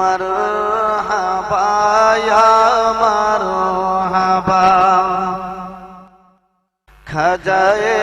মারহাবা ইয়া মারহাবা খাজায়ে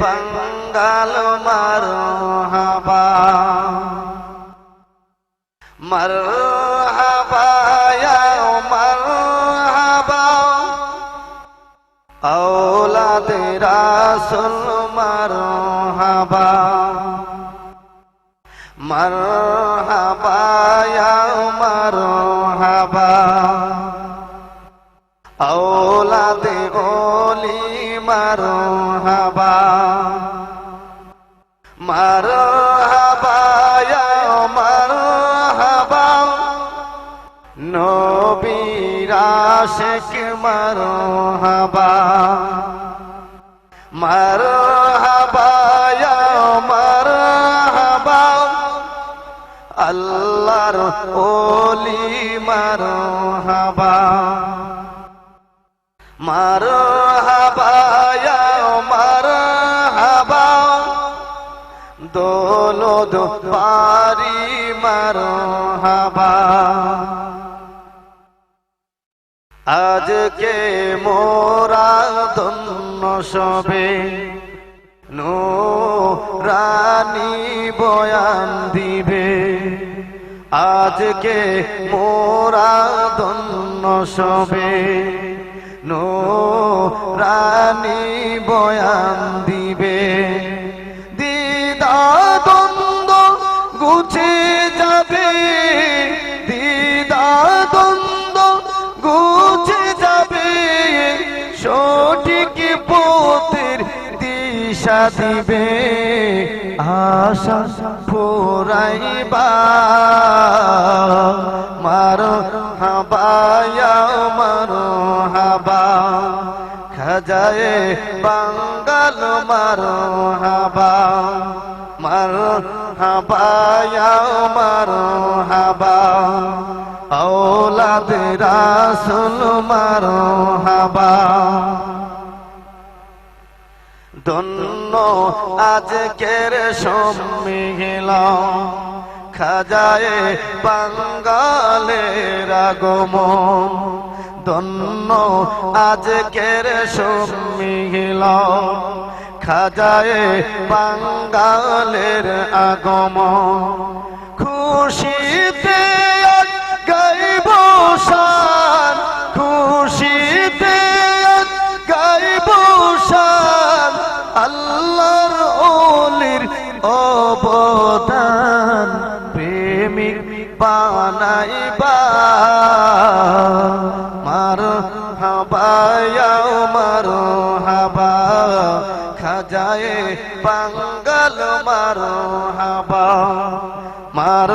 বাঙ্গাল মারহাবা মারহাবা ইয়া মারহাবা আওলাদ রাসূল মারহাবা আশিক মারহাবা মারহাবা ইয়া মারহাবা আল্লাহর ওলি মারহাবা মারহাবা ইয়া মারহাবা দোলদ পারি মারহাবা আজকে মোরা ধন্য সবে? নো রানী বয়ান দিবে। আজকে মোরা ধন্য সবে? নো রানী বয়ান দিবে দিবে আশা ফুরাইবা মারো হাবায়া মারো হাবা খাজায়ে বাঙ্গাল মারো হাবা মারো হাবায়া মারো হাবা औलाद রাসুল মারো হাবা ধন্য আজ আজকের সম্মিল খাজায় বাঙ্গালের আগমন। ধন্য আজকের সম্মিল খাজায় বাঙ্গালের আগমন। খুশিতে অবদান প্রেমিক বানাইবা মার হাবায়া মার হাবা খাজায়ে বাঙ্গাল মার হাবা মার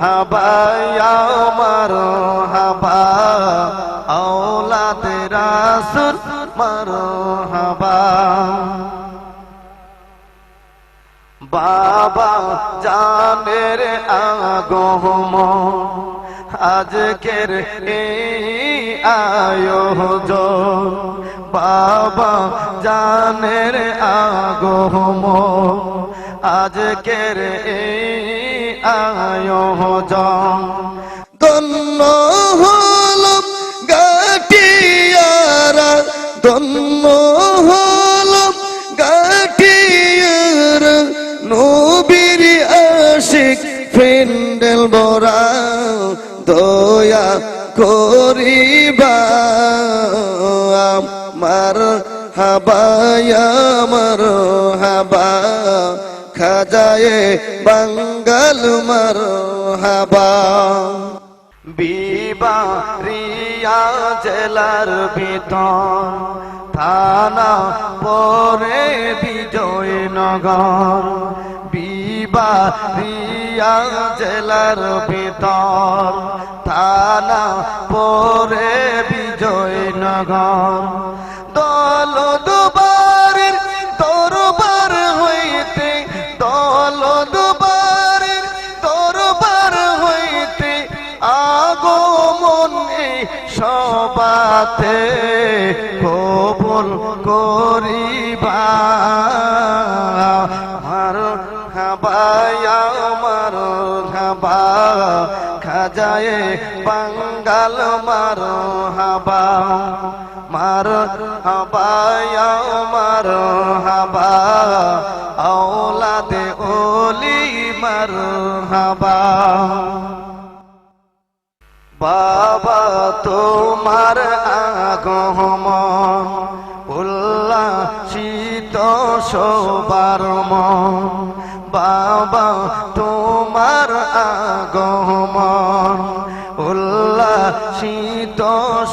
হাবায়া মার হাবা औलाद রাসুল মার হাবা বাবা জানের আগম আজকের এই আয়োজন। বাবা জানের আগম আজকের এই আয়োজন। ধন্য ফ্রেন্ডেল বরা দয়া করিবা। আমার হাবায়া, আমার হাবা। খাজায়ে বাঙ্গাল মার হাবা। বিবারিয়া জেলার ভিতর, থানা পরে বিজয়নগর। বিবারিয়া জেলার ভিতর, থানা পরে বিজয়নগর। দল দুবারের দরবার হইতে, দল দুবারের দরবার হইতে আগমন সবাতে কবুল করিবা। খাজায়ে বাঙ্গাল মার হাবা মার হাবা মার হাবা, আওলাদে ওলি মার হাবা। বাবা, তোমার আগমন, উল্লাসিত সবার মন। বাবা, তোমার আগমন উল্লাসিত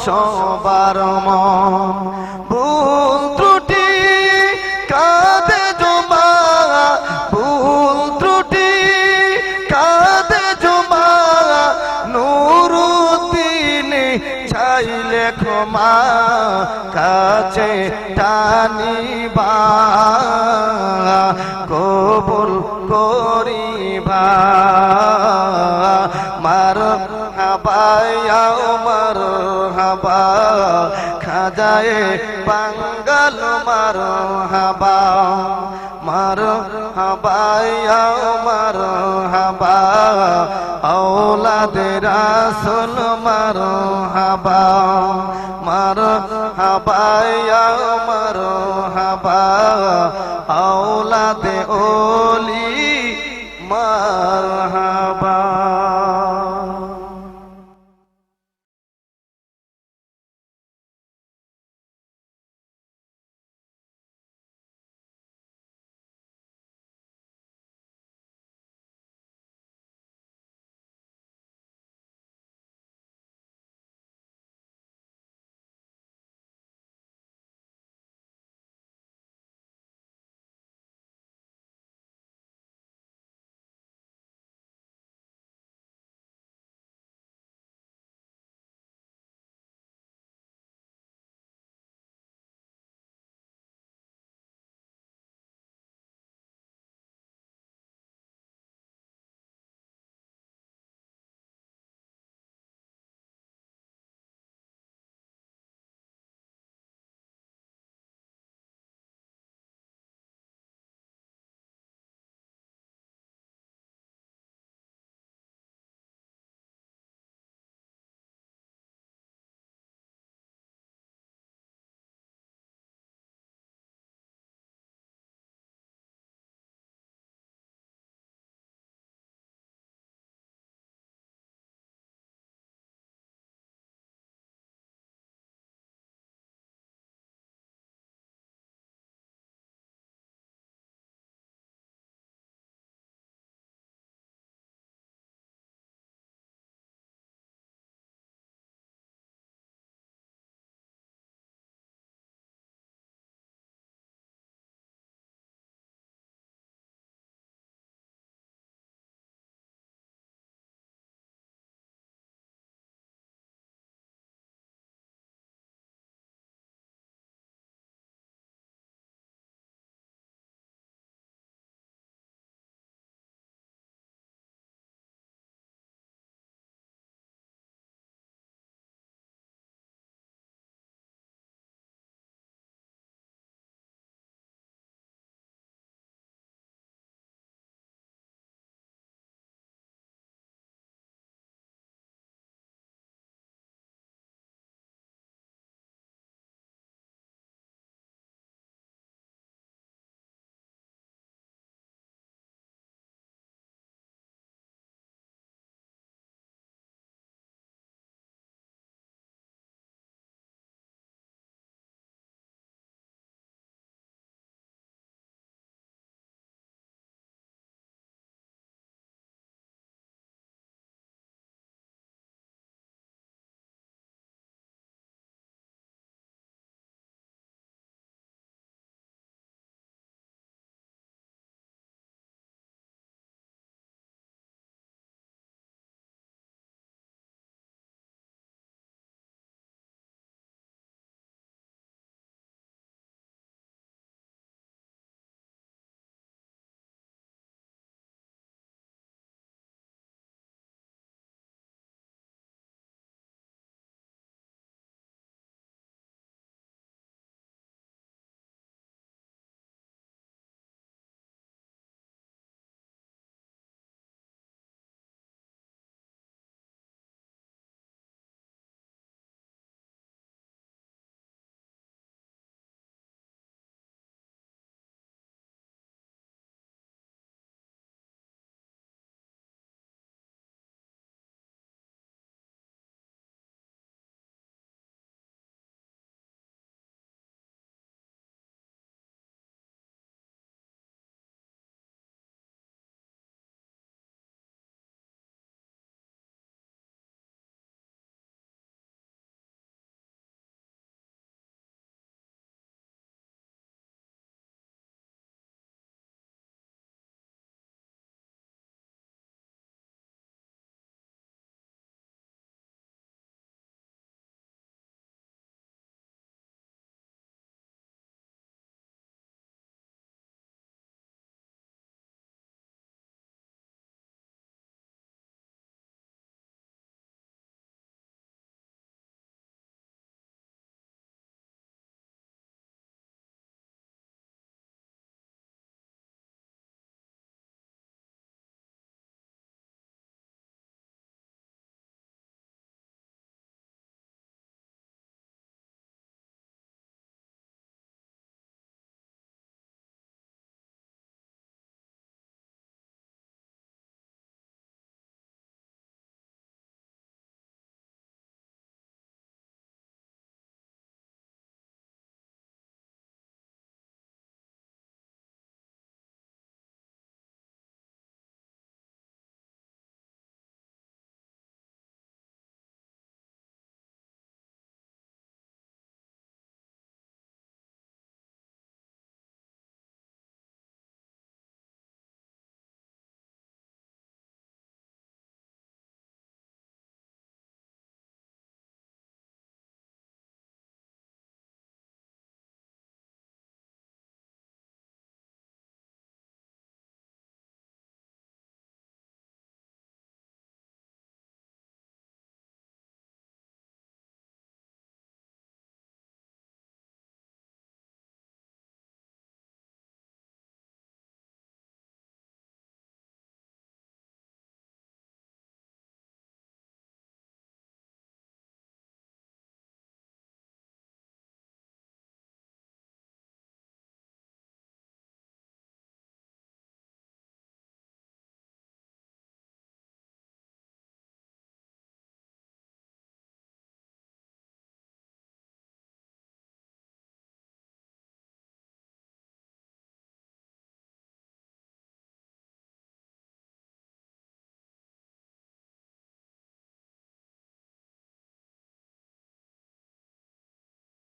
সবার মন। ভুল ত্রুটি কাঁদে জমা। ভুল ত্রুটি কাঁদে জমা। নুরুদ্দিনে চাইলে ক্ষমা, কাছে টানিবা। কবুল করিবা। খাজায়ে বাঙ্গাল মার হাবা, মার হাবায়া মার হাবা আওলাদে রাসুল মার হাবা, মার হাবায়া মার হাবা আওলাদে ওলি মার